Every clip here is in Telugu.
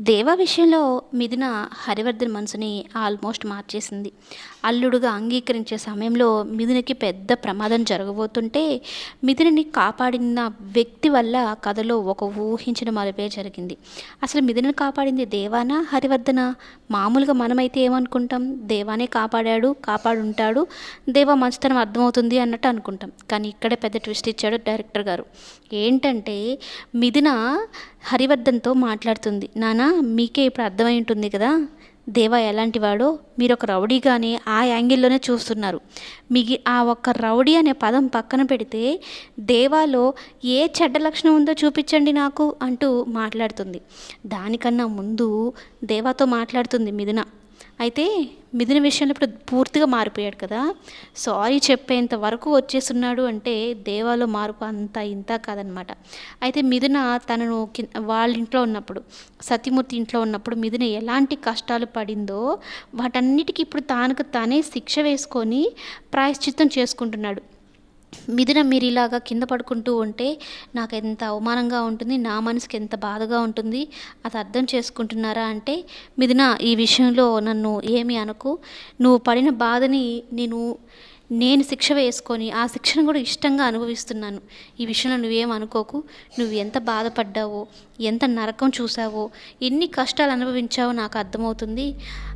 దేవా విషయంలో మిథున హరివర్ధన్ మనసుని ఆల్మోస్ట్ మార్చేసింది. అల్లుడుగా అంగీకరించే సమయంలో మిథునకి పెద్ద ప్రమాదం జరగబోతుంటే మిథునని కాపాడిన వ్యక్తి వల్ల కథలో ఒక ఊహించిన మలుపే జరిగింది. అసలు మిథునిని కాపాడింది దేవానా హరివర్ధన? మామూలుగా మనమైతే ఏమనుకుంటాం? దేవానే కాపాడాడు కాపాడుంటాడు దేవా మంచితనం అర్థమవుతుంది అన్నట్టు అనుకుంటాం. కానీ ఇక్కడే పెద్ద ట్విస్ట్ ఇచ్చాడు డైరెక్టర్ గారు. ఏంటంటే మిథున హరివర్ధన్తో మాట్లాడుతుంది. నానా మీకే ఇప్పుడు అర్థమై ఉంటుంది కదా? దేవా ఎలాంటివాడో? మీరు ఒక రౌడీగానే ఆ యాంగిల్లోనే చూస్తున్నారు. మిగి ఆ ఒక్క రౌడీ అనే పదం పక్కన పెడితే దేవాలో ఏ చెడ్డ లక్షణం ఉందో చూపించండి నాకు అంటూ మాట్లాడుతుంది. దానికన్నా ముందు దేవాతో మాట్లాడుతుంది మిథున. అయితే మిథున విషయంలో ఇప్పుడు పూర్తిగా మారిపోయాడు కదా. సారీ చెప్పేంత వరకు వచ్చేస్తున్నాడు అంటే దేవాలో మార్పు అంత ఇంత కాదనమాట. అయితే మిథున తనను కి వాళ్ళ ఇంట్లో ఉన్నప్పుడు సతీమూర్తి ఇంట్లో ఉన్నప్పుడు మిథున ఎలాంటి కష్టాలు పడిందో వాటన్నిటికీ ఇప్పుడు తానుకు తానే శిక్ష వేసుకొని ప్రాయశ్చిత్తం చేసుకుంటున్నాడు. మిథున మీరు ఇలాగా కింద పడుకుంటూ ఉంటే నాకు ఎంత అవమానంగా ఉంటుంది నా మనసుకి ఎంత బాధగా ఉంటుంది అది అర్థం చేసుకుంటున్నారా అంటే మిథున ఈ విషయంలో నన్ను ఏమి అనుకు. నువ్వు పడిన బాధని నేను నేను శిక్ష వేసుకొని ఆ శిక్షను కూడా ఇష్టంగా అనుభవిస్తున్నాను. ఈ విషయంలో నువ్వేం అనుకోకు. నువ్వు ఎంత బాధపడ్డావో ఎంత నరకం చూసావో ఎన్ని కష్టాలు అనుభవించావో నాకు అర్థమవుతుంది.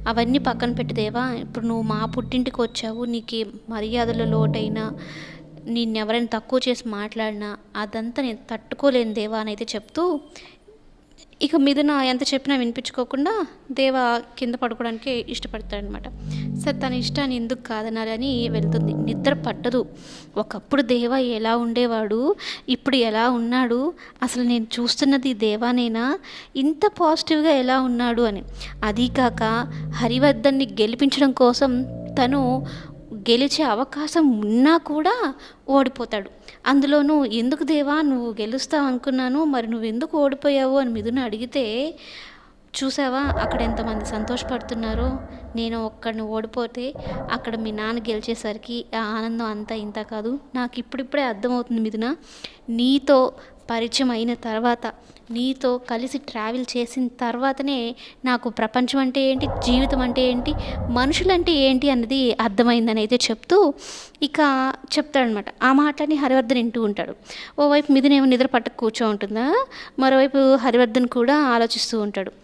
అవన్నీ పక్కన పెట్టిదేవా ఇప్పుడు నువ్వు మా పుట్టింటికి వచ్చావు నీకు మర్యాదల లోటైనా నిన్నెవరైనా తక్కువ చేసి మాట్లాడినా అదంతా నేను తట్టుకోలేను దేవా అని అయితే చెప్తూ ఇక మీదన ఎంత చెప్పినా వినిపించుకోకుండా దేవ కింద పడుకోవడానికి ఇష్టపడతాడనమాట సరే తన ఇష్టాన్ని ఎందుకు కాదనాలని వెళ్తుంది. నిద్ర పట్టదు. ఒకప్పుడు దేవ ఎలా ఉండేవాడు ఇప్పుడు ఎలా ఉన్నాడు అసలు నేను చూస్తున్నది దేవానేనా ఇంత పాజిటివ్గా ఎలా ఉన్నాడు అని. అదీ కాక హరివర్ధన్ని గెలిపించడం కోసం తను గెలిచే అవకాశం ఉన్నా కూడా ఓడిపోతాడు. అందులోనూ ఎందుకు దేవా నువ్వు గెలుస్తావు అనుకున్నాను మరి నువ్వు ఎందుకు ఓడిపోయావు అని మిథున అడిగితే చూసావా? అక్కడ ఎంతమంది సంతోషపడుతున్నారో? నేను ఒక్కడిని ఓడిపోతే అక్కడ మీ నాన్న గెలిచేసరికి ఆ ఆనందం అంతా ఇంత కాదు. నాకు ఇప్పుడిప్పుడే అర్థమవుతుంది మిథున. నీతో పరిచయం అయిన తర్వాత నీతో కలిసి ట్రావెల్ చేసిన తర్వాతనే నాకు ప్రపంచం అంటే ఏంటి? జీవితం అంటే ఏంటి? మనుషులంటే ఏంటి అన్నది అర్థమైందని అయితే చెప్తూ ఇక చెప్తాడనమాట ఆ మాటని హరివర్ధన్ వింటూ ఉంటాడు. ఓవైపు మిథునేమో నిద్ర పట్టకు కూర్చో ఉంటుందా? మరోవైపు హరివర్ధన్ కూడా ఆలోచిస్తూ ఉంటాడు.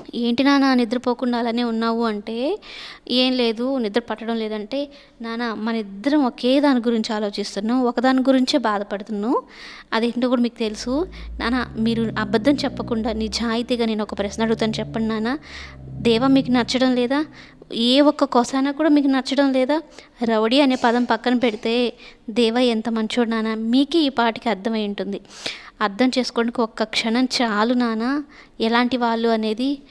ఏంటి నాన్న నిద్రపోకుండా అలానే ఉన్నావు? అంటే ఏం లేదు నిద్ర పట్టడం లేదంటే నాన్న మన ఇద్దరం ఒకే దాని గురించి ఆలోచిస్తున్నాం ఒకదాని గురించే బాధపడుతున్నాం. అదేంటో కూడా మీకు తెలుసు. నాన్న మీరు అబద్ధం చెప్పకుండా నిజాయితీగా నేను ఒక ప్రశ్న అడుగుతాను చెప్పండి నాన్న. దేవా మీకు నచ్చడం లేదా? ఏ ఒక్క కొసానా కూడా మీకు నచ్చడం లేదా? రౌడీ అనే పదం పక్కన పెడితే దేవ ఎంత మంచోడు నానా మీకే ఈ పాటికి అర్థమై ఉంటుంది. అర్థం చేసుకోవడానికి ఒక్క క్షణం చాలు నానా ఎలాంటి వాళ్ళు అనేది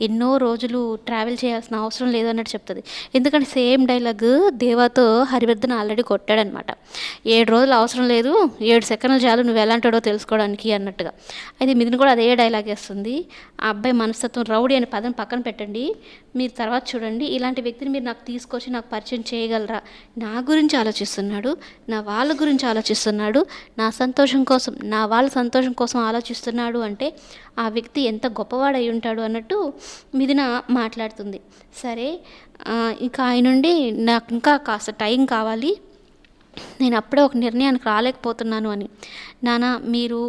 ఎన్నో రోజులు ట్రావెల్ చేయాల్సిన అవసరం లేదు అన్నట్టు చెప్తుంది. ఎందుకంటే సేమ్ డైలాగ్ దేవాతో హరివర్ధన్ ఆల్రెడీ కొట్టాడనమాట ఏడు రోజులు అవసరం లేదు ఏడు సెకండ్లు చాలు నువ్వు ఎలాంటాడో తెలుసుకోవడానికి అన్నట్టుగా. అయితే మిథున్ కూడా అదే డైలాగ్ వేస్తుంది. ఆ అబ్బాయి మనస్తత్వం రౌడీ అనే పదం పక్కన పెట్టండి మీరు తర్వాత చూడండి. ఇలాంటి వ్యక్తిని మీరు నాకు తీసుకొచ్చి నాకు పరిచయం చేయగలరా? నా గురించి ఆలోచిస్తున్నాడు నా వాళ్ళ గురించి ఆలోచిస్తున్నాడు నా సంతోషం కోసం నా వాళ్ళ సంతోషం కోసం ఆలోచిస్తున్నాడు అంటే ఆ వ్యక్తి ఎంత గొప్పవాడై ఉంటాడు అన్నట్టు మిథున మాట్లాడుతుంది. సరే ఇంకా ఆయన నుండి నాకు ఇంకా కాస్త టైం కావాలి. నేను అప్పుడే ఒక నిర్ణయానికి రాలేకపోతున్నాను అని. నానా మీరు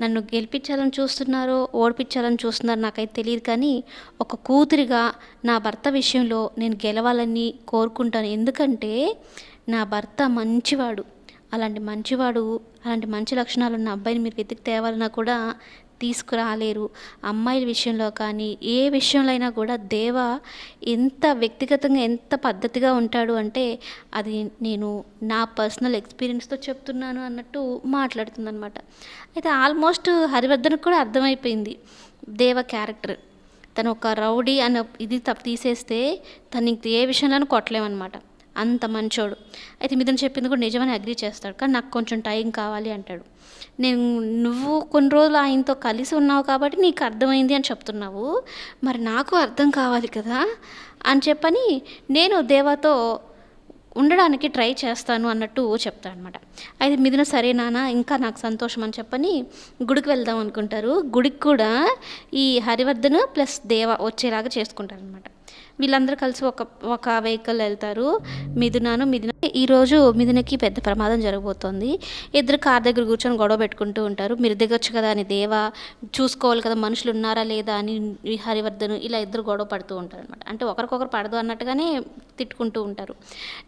నన్ను గెలిపించాలని చూస్తున్నారో ఓడిపించాలని చూస్తున్నారో నాకైతే తెలియదు కానీ ఒక కూతురిగా నా భర్త విషయంలో నేను గెలవాలని కోరుకుంటాను. ఎందుకంటే నా భర్త మంచివాడు. అలాంటి మంచివాడు అలాంటి మంచి లక్షణాలు ఉన్న అబ్బాయిని మీరు వెతికి తేవాలన్నా కూడా తీసుకురాలేరు. అమ్మాయిల విషయంలో కానీ ఏ విషయంలో అయినా కూడా దేవ ఎంత వ్యక్తిగతంగా ఎంత పద్ధతిగా ఉంటాడు అంటే అది నేను నా పర్సనల్ ఎక్స్పీరియన్స్తో చెప్తున్నాను అన్నట్టు మాట్లాడుతుందనమాట అయితే ఆల్మోస్ట్ హరివర్ధన్కి కూడా అర్థమైపోయింది దేవ క్యారెక్టర్. తను ఒక రౌడీ అన్న ఇది తప్ప తీసేస్తే తను ఇంక ఏ విషయంలోనూ కొట్టలేమన్నమాట. అంత మంచోడు. అయితే మిథున చెప్పింది కూడా నిజమని అగ్రి చేస్తాడు. కానీ నాకు కొంచెం టైం కావాలి అంటాడు. నేను నువ్వు కొన్ని రోజులు ఆయనతో కలిసి ఉన్నావు కాబట్టి నీకు అర్థమైంది అని చెప్తున్నావు. మరి నాకు అర్థం కావాలి కదా అని చెప్పని నేను దేవాతో ఉండడానికి ట్రై చేస్తాను అన్నట్టు చెప్తాడు అనమాట అయితే మిథున సరే నాన్న ఇంకా నాకు సంతోషం అని చెప్పని గుడికి వెళ్దాం అనుకుంటారు. గుడికి కూడా ఈ హరివర్ధన్ ప్లస్ దేవ వచ్చేలాగా చేసుకుంటారు అనమాట వీళ్ళందరూ కలిసి ఒక ఒక వెహికల్ వెళ్తారు. మిథునాను మిథున ఈరోజు మిథునకి పెద్ద ప్రమాదం జరగబోతోంది. ఇద్దరు కార్ దగ్గర కూర్చొని గొడవ పెట్టుకుంటూ ఉంటారు. మీరు దిగొచ్చు కదా అని దేవ చూసుకోవాలి కదా మనుషులు ఉన్నారా లేదా అని హరివర్ధను ఇలా ఇద్దరు గొడవ పడుతూ ఉంటారు అనమాట అంటే ఒకరికొకరు పడదు అన్నట్టుగానే తిట్టుకుంటూ ఉంటారు.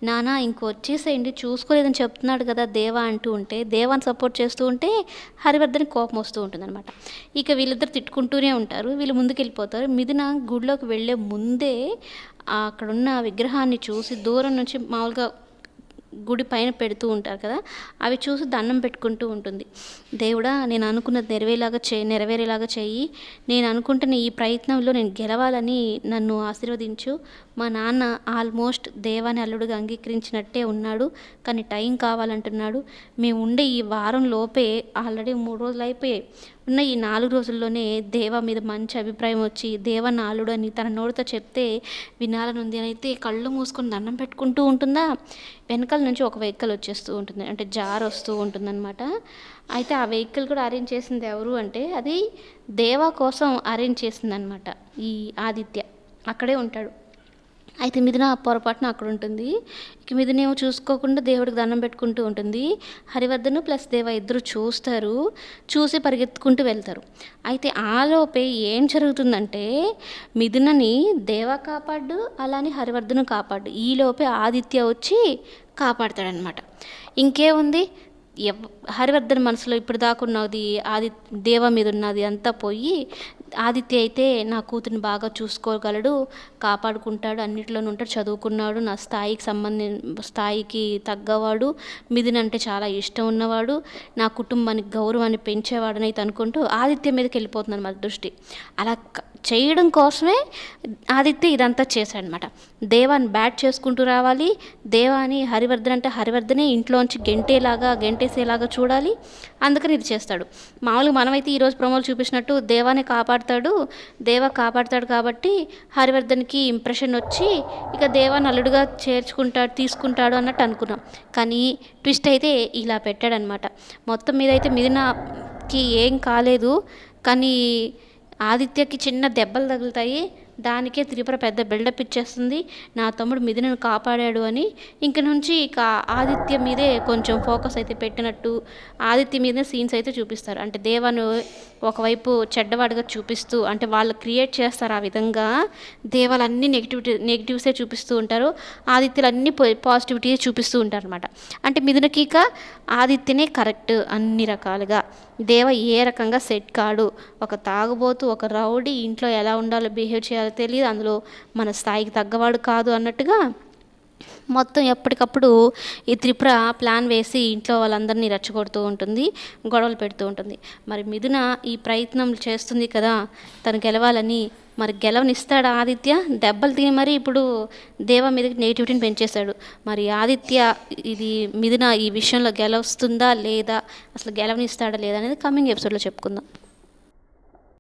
నానా ఇంకో వచ్చేసేయండి చూసుకోలేదని చెప్తున్నాడు కదా దేవ అంటూ ఉంటే దేవాన్ని సపోర్ట్ చేస్తూ ఉంటే హరివర్ధన్ కోపం వస్తూ ఉంటుందన్నమాట. ఇక వీళ్ళిద్దరు తిట్టుకుంటూనే ఉంటారు. వీళ్ళు ముందుకు వెళ్ళిపోతారు మిథున గుడిలోకి వెళ్ళే ముందే అక్కడున్న విగ్రహాన్ని చూసి దూరం నుంచి మామూలుగా గుడి పైన పెడుతూ ఉంటారు కదా అవి చూసి దండం పెట్టుకుంటూ ఉంటుంది. దేవుడా నేను అనుకున్నది నెరవేలాగా చే నెరవేరేలాగా చేయి. నేను అనుకుంటున్న ఈ ప్రయత్నంలో నేను గెలవాలని నన్ను ఆశీర్వదించు. మా నాన్న ఆల్మోస్ట్ దేవాని అల్లుడుగా అంగీకరించినట్టే ఉన్నాడు కానీ టైం కావాలంటున్నాడు. మేము ఉండే ఈ వారం లోపే ఆల్రెడీ మూడు రోజులు అయిపోయాయి. ఉన్న ఈ నాలుగు రోజుల్లోనే దేవ మీద మంచి అభిప్రాయం వచ్చి దేవ నాలుడు అని తన నోటితో చెప్తే వినాలనుంది అని అయితే కళ్ళు మూసుకొని దండం పెట్టుకుంటూ ఉంటుందా? వెనకాల నుంచి ఒక వెహికల్ వచ్చేస్తూ ఉంటుంది. అంటే జార్ వస్తూ ఉంటుందన్నమాట. అయితే ఆ వెహికల్ కూడా అరేంజ్ చేసింది ఎవరు అంటే అది దేవా కోసం అరేంజ్ చేసిందనమాట ఈ ఆదిత్య. అక్కడే ఉంటాడు. అయితే మిథున పొరపాటున అక్కడ ఉంటుంది ఇక మిథునేమో చూసుకోకుండా దేవుడికి దండం పెట్టుకుంటూ ఉంటుంది. హరివర్ధను ప్లస్ దేవ ఇద్దరు చూస్తారు. చూసి పరిగెత్తుకుంటూ వెళ్తారు. అయితే ఆలోపే ఏం జరుగుతుందంటే మిథునని దేవ కాపాడు అలానే హరివర్ధను కాపాడు. ఈలోపే ఆదిత్య వచ్చి కాపాడతాడనమాట ఇంకేముంది? ఎవ్ హరివర్ధన్ మనసులో ఇప్పుడు దాకా ఉన్నది ఆది దేవ మీద ఉన్నది అంతా పోయి ఆదిత్య అయితే నా కూతురిని బాగా చూసుకోగలడు కాపాడుకుంటాడు అన్నిట్లోనూ ఉంటాడు చదువుకున్నాడు నా స్థాయికి సంబంధించి స్థాయికి తగ్గవాడు మిథున్ అంటే చాలా ఇష్టం ఉన్నవాడు నా కుటుంబానికి గౌరవాన్ని పెంచేవాడని అయితే అనుకుంటూ ఆదిత్య మీదకి వెళ్ళిపోతుంది మన దృష్టి. అలా చేయడం కోసమే ఆదిత్య ఇదంతా చేశాడనమాట. దేవాన్ని బ్యాట్ చేసుకుంటూ రావాలి. దేవాని హరివర్ధన్ అంటే హరివర్ధనే ఇంట్లోంచి గెంటేలాగా గెంటేసేలాగా చూడాలి. అందుకని ఇది చేస్తాడు. మామూలుగా మనమైతే ఈరోజు ప్రమోలు చూపించినట్టు దేవాని కాపాడుతాడు. దేవ కాపాడుతాడు కాబట్టి హరివర్ధన్కి ఇంప్రెషన్ వచ్చి ఇక దేవాన్ని అల్లుడుగా చేర్చుకుంటాడు తీసుకుంటాడు అన్నట్టు అనుకున్నాం. కానీ ట్విస్ట్ అయితే ఇలా పెట్టాడనమాట. మొత్తం మీద అయితే మిథునకి ఏం కాలేదు. కానీ ఆదిత్యకి చిన్న దెబ్బలు తగులుతాయి. దానికే త్రిపుర పెద్ద బిల్డప్ ఇచ్చేస్తుంది. నా తమ్ముడు మిథునను కాపాడాడు అని ఇంక నుంచి ఇక ఆదిత్య మీదే కొంచెం ఫోకస్ అయితే పెట్టినట్టు ఆదిత్య మీదే సీన్స్ అయితే చూపిస్తారు. అంటే దేవాను ఒకవైపు చెడ్డవాడిగా చూపిస్తూ అంటే వాళ్ళు క్రియేట్ చేస్తారు ఆ విధంగా దేవాలు అన్ని నెగిటివిటీ నెగిటివ్సే చూపిస్తూ ఉంటారు. ఆదిత్యలు అన్ని పాజిటివిటీ చూపిస్తూ ఉంటారు అనమాట అంటే మిథునకి ఇక ఆదిత్యనే కరెక్ట్ అన్ని రకాలుగా. దేవ ఏ రకంగా సెట్ కాడు ఒక తాగుబోతు ఒక రౌడీ ఇంట్లో ఎలా ఉండాలో బిహేవ్ చేయాలి చేయాలో తెలియదు. అందులో మన స్థాయికి తగ్గవాడు కాదు అన్నట్టుగా మొత్తం ఎప్పటికప్పుడు ఈ త్రిపుర ప్లాన్ వేసి ఇంట్లో వాళ్ళందరినీ రెచ్చగొడుతూ ఉంటుంది గొడవలు పెడుతూ ఉంటుంది. మరి మిథున ఈ ప్రయత్నం చేస్తుంది కదా తను గెలవాలని. మరి గెలవనిస్తాడా ఆదిత్య? దెబ్బలు తిని మరి ఇప్పుడు దేవ మీదకి నెగిటివిటీని పెంచేశాడు. మరి ఆదిత్య ఇది మిథున ఈ విషయంలో గెలవస్తుందా లేదా? అసలు గెలవనిస్తాడా లేదా అనేది కమింగ్ ఎపిసోడ్లో చెప్పుకుందాం.